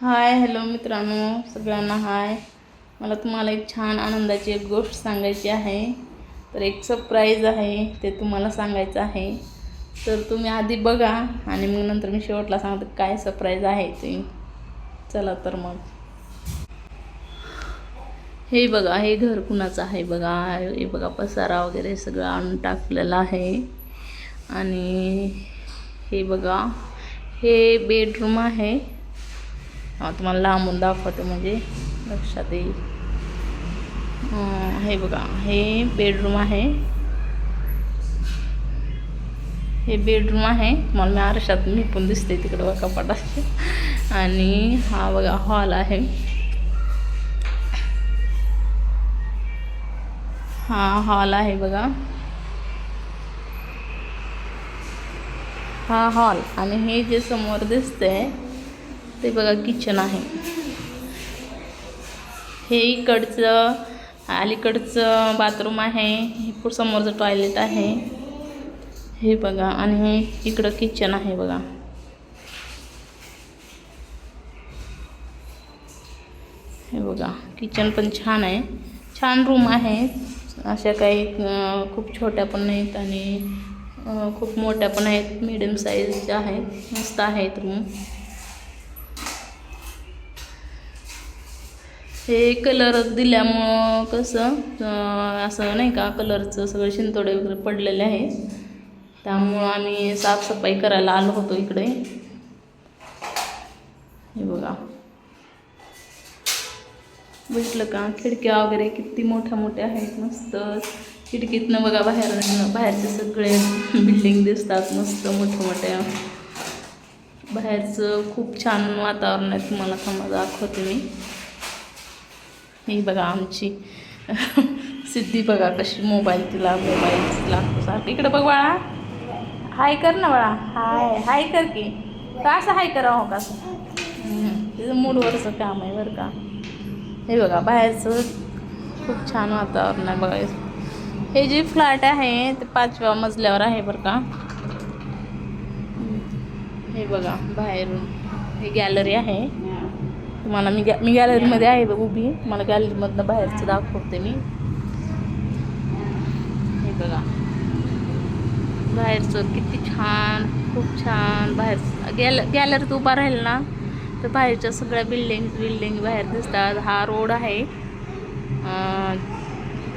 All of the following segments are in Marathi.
हाय हॅलो मित्रांनो सगळ्यांना हाय. मला तुम्हाला एक छान आनंदाची एक गोष्ट सांगायची आहे. तर एक सरप्राईज आहे ते तुम्हाला सांगायचं आहे. तर तुम्ही आधी बघा आणि मग नंतर मी शेवटला सांगते काय सरप्राईज आहे ते. चला तर मग. हे बघा हे घर कुणाचं आहे बघा. हे बघा पसारा वगैरे सगळं आणून टाकलेलं आहे. आणि हे बघा हे बेडरूम आहे. तुम्हाला लांबून दाखवते म्हणजे लक्षात येईल. हे बघा हे बेडरूम आहे. हे बेडरूम आहे. मला मी आरशात मी पण दिसते तिकडं बघा कपाटात आणि हा बघा हॉल आहे. हा हॉल आहे बघा. हा हॉल आणि हे जे समोर दिसतंय ते बघा किचन आहे. हे इकडचं अलीकडचं बाथरूम आहे. हे समोरचं टॉयलेट आहे. हे बघा आणि हे इकडं किचन आहे बघा. हे बघा किचन पण छान आहे. छान रूम आहे. अशा काही खूप छोट्या पण नाहीत आणि खूप मोठ्या पण आहेत. मिडियम साईजच्या आहेत. मस्त आहेत रूम हे कलर दिल्यामुळं कसं असं नाही का कलरचं सगळं शिंतोडे वगैरे पडलेले आहे. त्यामुळं आम्ही साफसफाई करायला आलो होतो इकडे. हे बघा. बघितलं का? खिडक्या वगैरे किती मोठ्या मोठ्या आहेत मस्त. खिडकीतनं बघा बाहेर बाहेरचे सगळे बिल्डिंग दिसतात मस्त मोठ्या मोठ्या. बाहेरचं खूप छान वातावरण आहे तुम्हाला थांबा दाखवते मी. ही बघा आमची. सिद्धी बघा कशी मोबाईल तिला मोबाईल लागतो सारखं इकडं बघ बाळा. हाय कर ना बाळा. हाय हाय कर की. का असं हाय करा हो का तिचं मूडवरचं काम आहे बरं का. हे बघा बाहेरचं खूप छान वातावरण आहे बघा. हे जे फ्लॅट आहे ते पाचव्या मजल्यावर आहे बरं का. हे बघा बाहेरून. ही गॅलरी आहे. तुम्हाला मी गॅ मी गॅलरीमध्ये आहे उभी. मला गॅलरीमधनं बाहेरचं दाखवते मी. हे बघा. बाहेरचं किती छान खूप छान बाहेर. गॅल गॅलरीत उभा राहील ना तर बाहेरच्या सगळ्या बिल्डिंग बिल्डिंग बाहेर दिसतात. हा रोड आहे.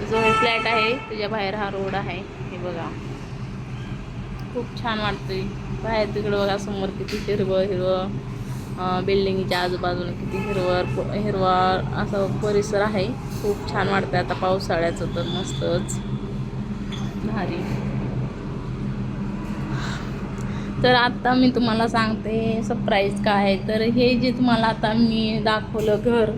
जो हे फ्लॅट आहे त्याच्या बाहेर हा रोड आहे. हे बघा. खूप छान वाटतंय. बाहेर तिकडं बघा समोर किती हिरवं हिरवं बिल्डिंगच्या आजूबाजूला किती हिरवं हिरवा असा परिसर आहे. खूप छान वाटतं आता पावसाळ्याचं तर मस्तच. भारी. तर आत्ता मी तुम्हाला सांगते सरप्राईज काय आहे. तर हे जे तुम्हाला आता मी दाखवलं घर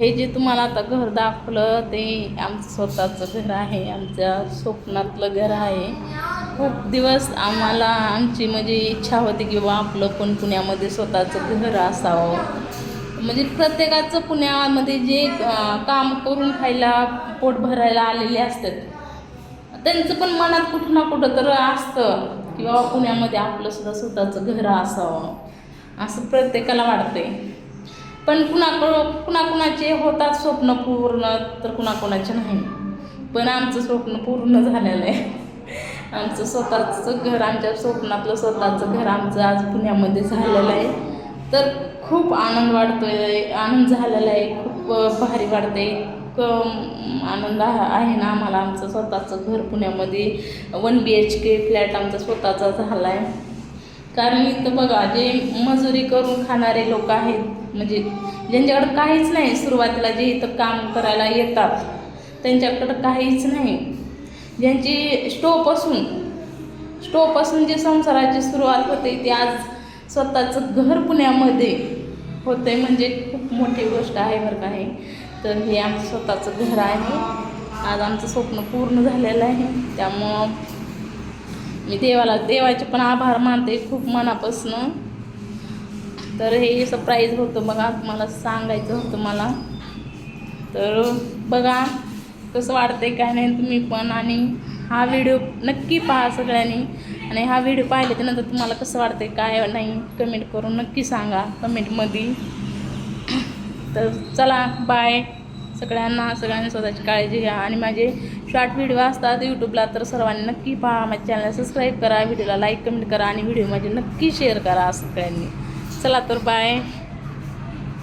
हे जे तुम्हाला आता घर दाखवलं ते आमचं स्वतःचं घर आहे. आमच्या स्वप्नातलं घर आहे. खूप दिवस आम्हाला आमची म्हणजे इच्छा होती की बा आपलं पण पुण्यामध्ये स्वतःचं घर असावं. म्हणजे प्रत्येकाचं पुण्यामध्ये जे काम करून खायला पोट भरायला आलेले असतात त्यांचं पण मनात कुठं ना कुठं तर असतं की बाबा पुण्यामध्ये आपलं सुद्धा स्वतःचं घर असावं असं प्रत्येकाला वाटतंय. पण कुणाकडं कुणाकुणाचे होतात स्वप्न पूर्ण तर कुणाकुणाचे नाही. पण आमचं स्वप्न पूर्ण झालेलं आहे. आमचं स्वतःचं घर आमच्या स्वप्नातलं स्वतःचं घर आमचं आज पुण्यामध्ये झालेलं आहे. तर खूप आनंद वाटतोय आनंद झालेला आहे खूप भारी वाटते क आनंद आहे आहे ना आम्हाला आमचं स्वतःचं घर पुण्यामध्ये. One B H K flat आमचा स्वतःचा झाला आहे कारण इथं बघा जे मजुरी करून खाणारे लोक आहेत म्हणजे ज्यांच्याकडं काहीच नाही सुरुवातीला जे इथं काम करायला येतात त्यांच्याकडं काहीच नाही. ज्यांची स्टोपासून स्टोपासून जे संसाराची सुरुवात होते ती आज स्वतःचं घर पुण्यामध्ये होते म्हणजे खूप मोठी गोष्ट आहे बरं का हे. तर हे आमचं स्वतःचं घर आहे. आज आमचं स्वप्न पूर्ण झालेलं आहे. त्यामुळं मी देवाला देवाचे पण आभार मानते खूप मनापासून. तर हे सरप्राईज होतं बघा तुम्हाला सांगायचं होतं मला. तर बघा कसं वाटतंय काय नाही तुम्ही पण. आणि हा व्हिडिओ नक्की पहा सगळ्यांनी. आणि हा व्हिडिओ पाहिल्याच्यानंतर तुम्हाला कसं वाटतंय काय नाही कमेंट करून नक्की सांगा कमेंटमध्ये तर चला बाय सगळ्यांना सगळ्यांनी स्वतःची काळजी घ्या. आणि माझे शॉर्ट व्हिडिओ असतात यूट्यूबला तर सर्वांनी नक्की पहा. माझ्या चॅनलला सबस्क्राईब करा व्हिडिओला लाईक कमेंट करा. आणि व्हिडिओ माझे नक्की शेअर करा सगळ्यांनी. चला तर बाय